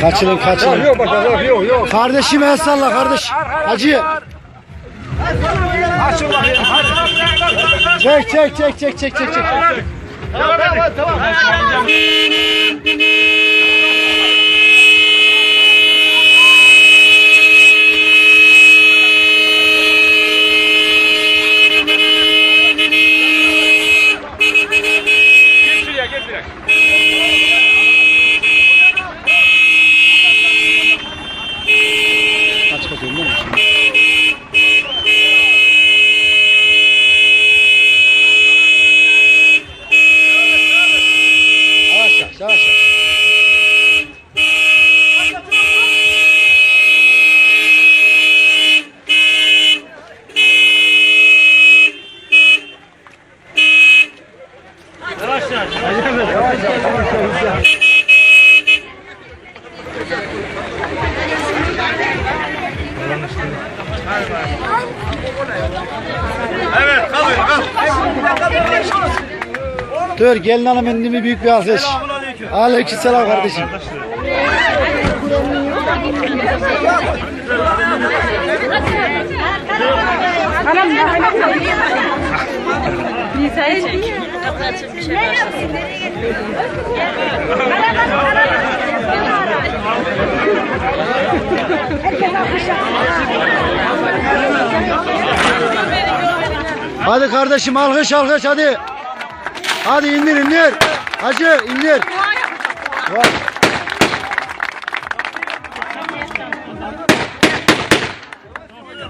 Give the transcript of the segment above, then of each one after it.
Kaçırın kaçırın. Yok bak yok yok. Kardeşim el salla kardeş. Hacı. Çek çek çek çek çek çek çek. Tamam tamam tamam. Evet kalın kal. Dur gelin hanım endimi büyük bir alkış. Selamünaleyküm. Aleykümselam kardeşim. Çek. Hadi kardeşim alkış alkış hadi. Hadi indir indir. Hacı indir. Vay.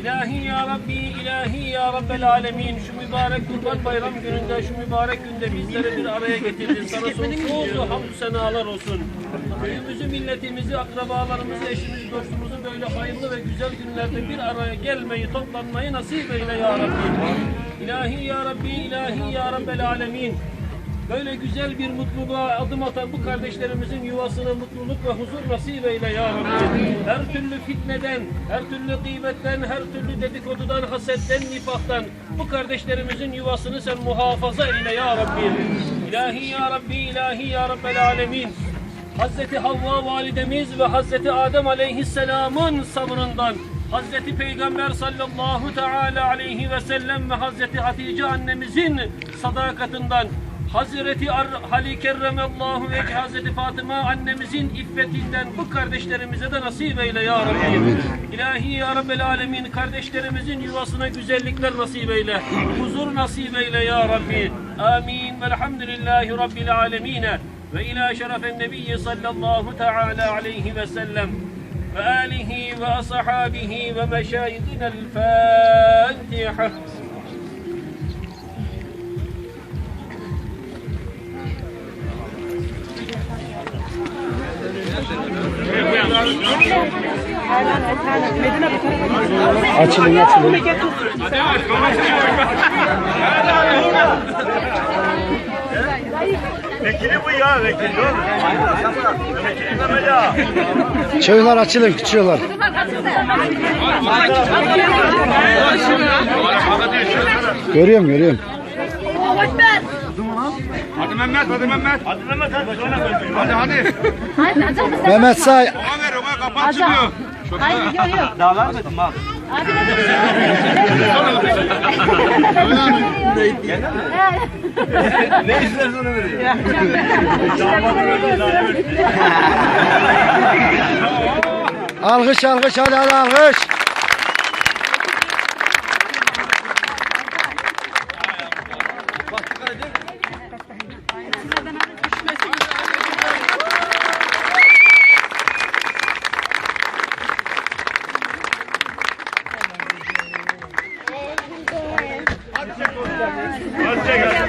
İlahi ya Rabbi, ilahi ya Rabbel Alemin. Şu mübarek Kurban Bayram gününde, şu mübarek günde bizleri bir araya getirdin. Sana sonsuz hamdü senalar olsun. Köyümüzü, milletimizi, akrabalarımızı, eşimizi, dostumuzu böyle hayırlı ve güzel günlerde bir araya gelmeyi, toplanmayı nasip eyle ya Rabbi. İlahi ya Rabbi, ilahi ya Rabbel Alemin. Böyle güzel bir mutluluğa adım atan bu kardeşlerimizin yuvasına mutluluk ve huzur nasip eyle ya Rabbi. Her türlü fitneden, her türlü gıybetten, her türlü dedikodudan, hasetten, nifaktan bu kardeşlerimizin yuvasını sen muhafaza eyle ya Rabbi. İlahi ya Rabbi, ilahi ya Rabbel alemin. Hazreti Havva validemiz ve Hazreti Adem aleyhisselamın sabrından Hazreti Peygamber sallallahu teala aleyhi ve sellem ve Hazreti Hatice annemizin sadakatinden Hazreti Ar Ali kerremallahu ve Hazreti Fatıma annemizin iffetinden bu kardeşlerimize de nasip eyle ya Rabbi. İlahi ya Rabbel alemin kardeşlerimizin yuvasına güzellikler nasip eyle. Huzur nasip eyle ya Rabbi. Amin. Velhamdülillahi Rabbil alemine. Ve ila şerefen nebiyyi sallallahu teala aleyhi ve sellem. Ve alihi ve ashabihi ve meşayidina el-Fatiha. Açılın açılın. Vekili bu ya ya. Çaylar açılın küçüyorlar. Görüyorum görüyorum. Hadi Mehmet, hadi Mehmet. Hadi Mehmet hadi götür. Hadi hadi. Mehmet say. Ona ver, ona kapat çıkıyor. Ne istersen onu veriyor. Alkış alkış hadi hadi alkış. Take it.